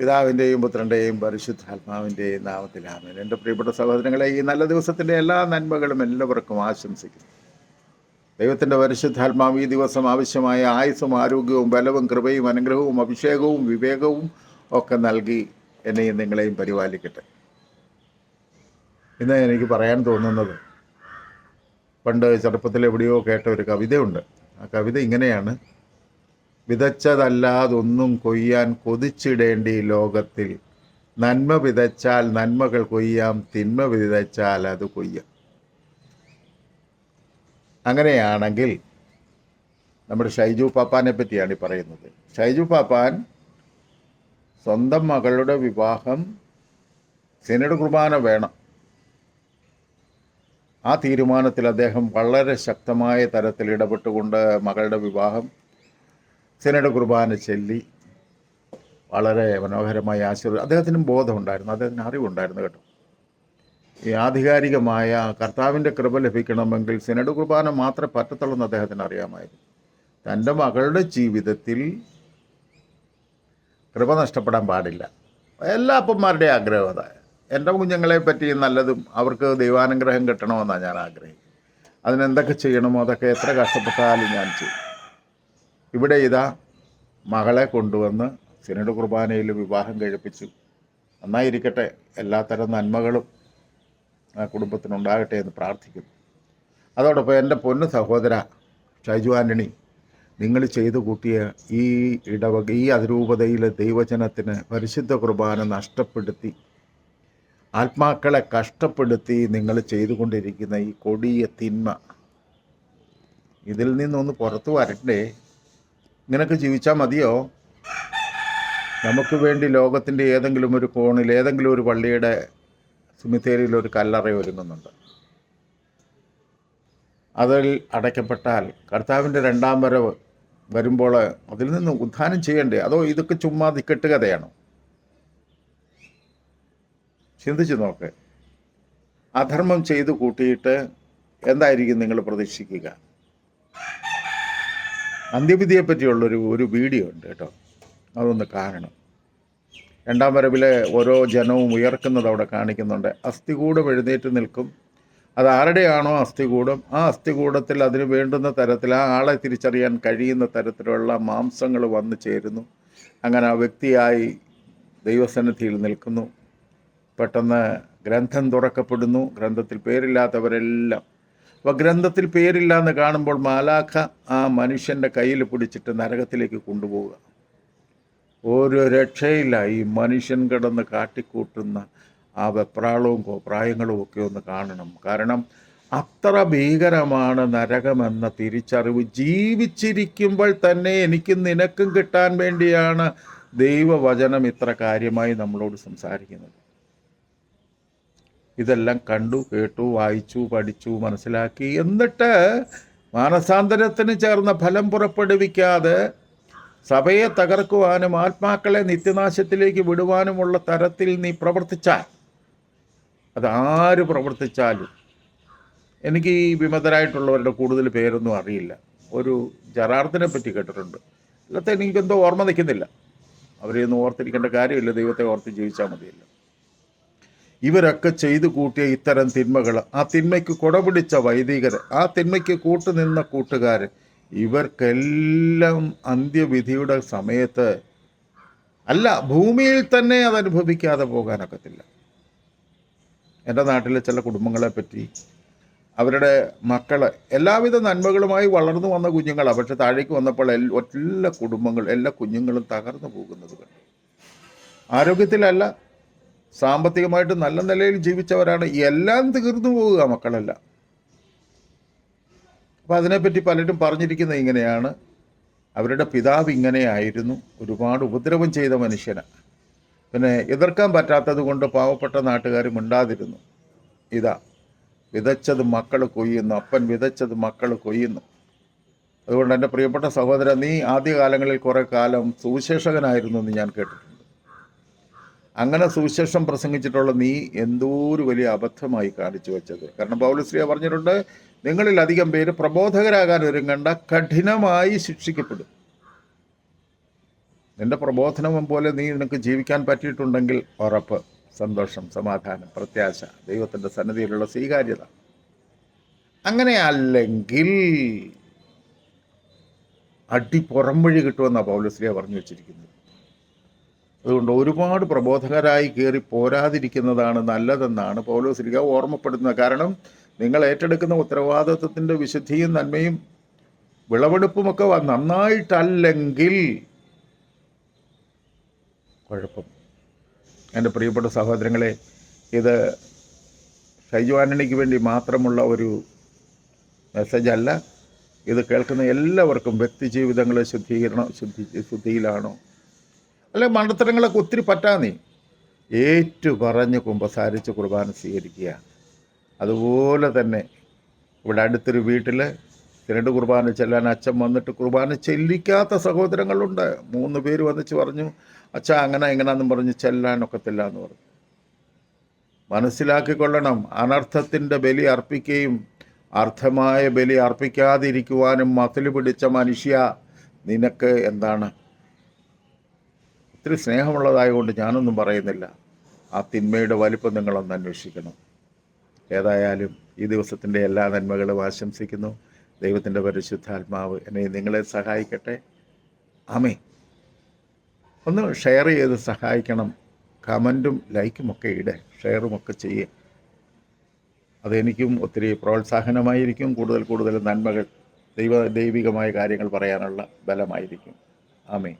പിതാവിന്റെയും പുത്രന്റെയും പരിശുദ്ധാത്മാവിന്റെയും നാമത്തിലാമേൻ എന്റെ പ്രിയപ്പെട്ട സഹോദരങ്ങളെ ഈ നല്ല ദിവസത്തിന്റെ എല്ലാ നന്മകളും എല്ലാവർക്കും ആശംസിക്കുന്നു. ദൈവത്തിന്റെ പരിശുദ്ധാത്മാവ് ഈ ദിവസം ആവശ്യമായ ആയുസ്സും ആരോഗ്യവും ബലവും കൃപയും അനുഗ്രഹവും അഭിഷേകവും വിവേകവും ഒക്കെ നൽകി എന്നെയും നിങ്ങളെയും പരിപാലിക്കട്ടെ. ഇന്ന് എനിക്ക് പറയാൻ തോന്നുന്നത് പണ്ട് ചെറുപ്പത്തിൽ എവിടെയോ കേട്ട ഒരു കവിതയുണ്ട്. ആ കവിത ഇങ്ങനെയാണ്. വിതച്ചതല്ലാതൊന്നും കൊയ്യാൻ കൊതിച്ചിടേണ്ടി ലോകത്തിൽ. നന്മ വിതച്ചാൽ നന്മകൾ കൊയ്യാം തിന്മ വിതച്ചാൽ അത് കൊയ്യാം. അങ്ങനെയാണെങ്കിൽ നമ്മുടെ ഷൈജു പാപ്പാനെ പറ്റിയാണ് ഈ പറയുന്നത്. ഷൈജു പാപ്പാൻ സ്വന്തം മകളുടെ വിവാഹം സിനഡ് കുർബാന വേണം. ആ തീരുമാനത്തിൽ അദ്ദേഹം വളരെ ശക്തമായ തരത്തിൽ ഇടപെട്ടുകൊണ്ട് മകളുടെ വിവാഹം സിനഡ് കുർബാന ചൊല്ലി വളരെ മനോഹരമായി ആശീർവാദം അദ്ദേഹത്തിനും ബോധമുണ്ടായിരുന്നു. അദ്ദേഹത്തിന് അറിവുണ്ടായിരുന്നു കേട്ടോ. ഈ ആധികാരികമായ കർത്താവിന്റെ കൃപ ലഭിക്കണമെങ്കിൽ സിനഡ് കുർബാന മാത്രമേ പറ്റത്തുള്ളൂ എന്ന് അദ്ദേഹത്തിന് അറിയാമായിരുന്നു. തന്റെ മകളുടെ ജീവിതത്തിൽ കൃപ നഷ്ടപ്പെടാൻ പാടില്ല. എല്ലാ അപ്പന്മാരുടെയും ആഗ്രഹം അതാണ് എന്റെ കുഞ്ഞുങ്ങളെ പറ്റി നല്ലതും അവർക്ക് ദൈവാനുഗ്രഹം കിട്ടണമെന്നാണ് ഞാൻ ആഗ്രഹിക്കുന്നത്. അതിനെന്തൊക്കെ ചെയ്യണമോ അതൊക്കെ എത്ര കഷ്ടപ്പെട്ടാലും ഞാൻ ചെയ്യും. ഇവിടെ ഇതാ മകളെ കൊണ്ടുവന്ന് സിനഡ് കുർബാനയിൽ വിവാഹം കഴിപ്പിച്ചു. നന്നായിരിക്കട്ടെ. എല്ലാത്തരം നന്മകളും ആ കുടുംബത്തിനുണ്ടാകട്ടെ എന്ന് പ്രാർത്ഥിക്കുന്നു. അതോടൊപ്പം എന്റെ പൊന്നു സഹോദര ഷൈജു ആന്റണി നിങ്ങൾ ചെയ്തു കൂട്ടിയ ഈ ഇടവക ഈ അതിരൂപതയിലെ ദൈവജനത്തിന് പരിശുദ്ധ കുർബാന നഷ്ടപ്പെടുത്തി ആത്മാക്കളെ കഷ്ടപ്പെടുത്തി നിങ്ങൾ ചെയ്തുകൊണ്ടിരിക്കുന്ന ഈ കൊടിയ തിന്മ ഇതിൽ നിന്നൊന്ന് പുറത്തു വരണ്ടേ ഇങ്ങനൊക്കെ ജീവിച്ചാൽ മതിയോ? നമുക്ക് വേണ്ടി ലോകത്തിന്റെ ഏതെങ്കിലും ഒരു കോണിൽ ഏതെങ്കിലും ഒരു പള്ളിയുടെ സിമിത്തേരിയിൽ ഒരു കല്ലറ ഒരുങ്ങുന്നുണ്ട്. അതിൽ അടയ്ക്കപ്പെട്ടാൽ കർത്താവിന്റെ രണ്ടാം വരവ് വരുമ്പോൾ അതിൽ നിന്ന് ഉദ്ധാനം ചെയ്യണ്ടേ? അതോ ഇതൊക്കെ ചുമ്മാ ദിക്കെട്ട് കഥയാണോ? ചിന്തിച്ചു നോക്ക്. അധർമ്മം ചെയ്തു കൂട്ടിയിട്ട് എന്തായിരിക്കും നിങ്ങൾ പ്രതീക്ഷിക്കുക? അന്ത്യവിധിയെ പറ്റിയുള്ളൊരു ഒരു വീഡിയോ ഉണ്ട് കേട്ടോ. അതൊന്ന് കാണണം. രണ്ടാം വരവിലെ ഓരോ ജനവും ഉയർക്കുന്നത് അവിടെ കാണിക്കുന്നുണ്ട്. അസ്ഥികൂടം എഴുന്നേറ്റ് നിൽക്കും. അത് ആരുടെയാണോ അസ്ഥികൂടം? ആ അസ്ഥികൂടത്തിൽ അതിന് വേണ്ടുന്ന തരത്തിൽ ആ ആളെ തിരിച്ചറിയാൻ കഴിയുന്ന തരത്തിലുള്ള മാംസങ്ങൾ വന്നു ചേരുന്നു. അങ്ങനെ ആ വ്യക്തിയായി ദൈവസന്നിധിയിൽ നിൽക്കുന്നു. പെട്ടെന്ന് ഗ്രന്ഥം തുറക്കപ്പെടുന്നു. ഗ്രന്ഥത്തിൽ പേരില്ലാത്തവരെല്ലാം അപ്പോൾ ഗ്രന്ഥത്തിൽ പേരില്ല എന്ന് കാണുമ്പോൾ മാലാഖ ആ മനുഷ്യന്റെ കയ്യിൽ പിടിച്ചിട്ട് നരകത്തിലേക്ക് കൊണ്ടുപോവുക. ഓരോ രക്ഷയില്ല. ഈ മനുഷ്യൻ കിടന്ന് കാട്ടിക്കൂട്ടുന്ന ആ വെപ്രാളവും കോപ്രായങ്ങളും ഒക്കെ ഒന്ന് കാണണം. കാരണം അത്ര ഭീകരമാണ് നരകമെന്ന തിരിച്ചറിവ് ജീവിച്ചിരിക്കുമ്പോൾ തന്നെ എനിക്കും നിനക്കും കിട്ടാൻ വേണ്ടിയാണ് ദൈവവചനം ഇത്ര കാര്യമായി നമ്മളോട് സംസാരിക്കുന്നത്. ഇതെല്ലാം കണ്ടു കേട്ടു വായിച്ചു പഠിച്ചു മനസ്സിലാക്കി. എന്നിട്ട് മാനസാന്തരത്തിന് ചേർന്ന ഫലം പുറപ്പെടുവിക്കാതെ സഭയെ തകർക്കുവാനും ആത്മാക്കളെ നിത്യനാശത്തിലേക്ക് വിടുവാനുമുള്ള തരത്തിൽ നീ പ്രവർത്തിച്ചാൽ അതാര് പ്രവർത്തിച്ചാലും എനിക്ക് ഈ വിമതരായിട്ടുള്ളവരുടെ കൂടുതൽ പേരൊന്നും അറിയില്ല. ഒരു ജറാർദിനെ പറ്റി കേട്ടിട്ടുണ്ട്. അല്ലാത്ത എനിക്കെന്തോ ഓർമ്മ നിൽക്കുന്നില്ല. അവരെയൊന്നും ഓർത്തിരിക്കേണ്ട കാര്യമില്ല. ദൈവത്തെ ഓർത്ത് ജീവിച്ചാൽ മതിയല്ലോ. ഇവരൊക്കെ ചെയ്തു കൂട്ടിയ ഇത്തരം തിന്മകൾ. ആ തിന്മയ്ക്ക് കുടപിടിച്ച വൈദികർ ആ തിന്മയ്ക്ക് കൂട്ടുനിന്ന കൂട്ടുകാർ ഇവർക്കെല്ലാം അന്ത്യവിധിയുടെ സമയത്ത് അല്ല ഭൂമിയിൽ തന്നെ അത് അനുഭവിക്കാതെ പോകാനൊക്കത്തില്ല. എന്റെ നാട്ടിലെ ചില കുടുംബങ്ങളെ പറ്റി അവരുടെ മക്കൾ എല്ലാവിധ നന്മകളുമായി വളർന്നു വന്ന കുഞ്ഞുങ്ങളാണ് പക്ഷെ താഴേക്ക് വന്നപ്പോൾ എല്ലാ കുടുംബങ്ങളും എല്ലാ കുഞ്ഞുങ്ങളും തകർന്നു പോകുന്നത് കണ്ടു. ആരോഗ്യത്തിലല്ല സാമ്പത്തികമായിട്ട് നല്ല നിലയിൽ ജീവിച്ചവരാണ് എല്ലാം തീർന്നു പോവുക മക്കളെല്ലാം. അപ്പം അതിനെപ്പറ്റി പലരും പറഞ്ഞിരിക്കുന്നത് ഇങ്ങനെയാണ്. അവരുടെ പിതാവ് ഇങ്ങനെയായിരുന്നു. ഒരുപാട് ഉപദ്രവം ചെയ്ത മനുഷ്യനാണ് പിന്നെ എതിർക്കാൻ പറ്റാത്തത് കൊണ്ട് പാവപ്പെട്ട നാട്ടുകാരും മിണ്ടാതിരുന്നു. ഇതാ വിതച്ചത് മക്കൾ കൊയ്യുന്നു. അപ്പൻ വിതച്ചത് മക്കൾ കൊയ്യുന്നു. അതുകൊണ്ട് എന്റെ പ്രിയപ്പെട്ട സഹോദരൻ നീ ആദ്യകാലങ്ങളിൽ കുറേ കാലം സുവിശേഷകനായിരുന്നു എന്ന് ഞാൻ കേട്ടിട്ടുണ്ട്. അങ്ങനെ സുവിശേഷം പ്രസംഗിച്ചിട്ടുള്ള നീ എന്തോ ഒരു വലിയ അബദ്ധമായി കാണിച്ചു വെച്ചത്. കാരണം പൗലശ്രീയ പറഞ്ഞിട്ടുണ്ട് നിങ്ങളിൽ അധികം പേര് പ്രബോധകരാകാൻ ഒരുങ്ങണ്ട കഠിനമായി ശിക്ഷിക്കപ്പെടും. നിന്റെ പ്രബോധനം പോലെ നീ നിനക്ക് ജീവിക്കാൻ പറ്റിയിട്ടുണ്ടെങ്കിൽ ഉറപ്പ് സന്തോഷം സമാധാനം പ്രത്യാശ ദൈവത്തിന്റെ സന്നദ്ധിയിലുള്ള സ്വീകാര്യത. അങ്ങനെ അല്ലെങ്കിൽ അടി പുറംവഴി കിട്ടുമെന്നാണ് പൗലശ്രീയ പറഞ്ഞു വെച്ചിരിക്കുന്നത്. അതുകൊണ്ട് ഒരുപാട് പ്രബോധകരായി കയറി പോരാതിരിക്കുന്നതാണ് നല്ലതെന്നാണ് പൗലോസ്ലിക ഓർമ്മപ്പെടുത്തുന്നത്. കാരണം നിങ്ങൾ ഏറ്റെടുക്കുന്ന ഉത്തരവാദിത്വത്തിന്റെ വിശുദ്ധിയും നന്മയും വിളവെടുപ്പുമൊക്കെ നന്നായിട്ടല്ലെങ്കിൽ കുഴപ്പം. എന്റെ പ്രിയപ്പെട്ട സഹോദരങ്ങളെ ഇത് ഷൈജു വേണ്ടി മാത്രമുള്ള ഒരു മെസ്സേജ് അല്ല ഇത് കേൾക്കുന്ന എല്ലാവർക്കും വ്യക്തി ജീവിതങ്ങളെ ശുദ്ധീകരണം ശുദ്ധി ശുദ്ധിയിലാണോ? അല്ലെ മണ്ടത്തരങ്ങളൊക്കെ ഒത്തിരി പറ്റാന്നേ ഏറ്റു പറഞ്ഞ് കുമ്പസാരിച്ച് കുർബാന സ്വീകരിക്കുക അതുപോലെ തന്നെ ഇവിടെ അടുത്തൊരു വീട്ടിൽ രണ്ട് കുർബാന ചെല്ലാൻ അച്ഛൻ വന്നിട്ട് കുർബാന ചെല്ലിക്കാത്ത സഹോദരങ്ങളുണ്ട്. മൂന്ന് പേര് വന്നിച്ച് പറഞ്ഞു അച്ഛ അങ്ങനെ എങ്ങനെയാണെന്നും പറഞ്ഞ് ചെല്ലാനൊക്കത്തില്ല എന്ന് പറഞ്ഞു. മനസ്സിലാക്കിക്കൊള്ളണം അനർത്ഥത്തിന്റെ ബലി അർപ്പിക്കുകയും അർത്ഥമായ ബലി അർപ്പിക്കാതിരിക്കുവാനും മതിൽ പിടിച്ച മനുഷ്യ നിനക്ക് എന്താണ്? ഒത്തിരി സ്നേഹമുള്ളതായതുകൊണ്ട് ഞാനൊന്നും പറയുന്നില്ല. ആ തിന്മയുടെ വലിപ്പം നിങ്ങളൊന്ന് അന്വേഷിക്കണം. ഏതായാലും ഈ ദിവസത്തിന്റെ എല്ലാ നന്മകളും ആശംസിക്കുന്നു. ദൈവത്തിന്റെ പരിശുദ്ധാത്മാവ് എന്നെ നിങ്ങളെ സഹായിക്കട്ടെ. ആമേ ഒന്ന് ഷെയർ ചെയ്ത് സഹായിക്കണം. കമന്റും ലൈക്കും ഒക്കെ ഇടേ. ഷെയറും ഒക്കെ ചെയ്യേ. അതെനിക്കും ഒത്തിരി പ്രോത്സാഹനമായിരിക്കും. കൂടുതൽ കൂടുതൽ നന്മകൾ ദൈവ ദൈവികമായ കാര്യങ്ങൾ പറയാനുള്ള ബലമായിരിക്കും. ആമേ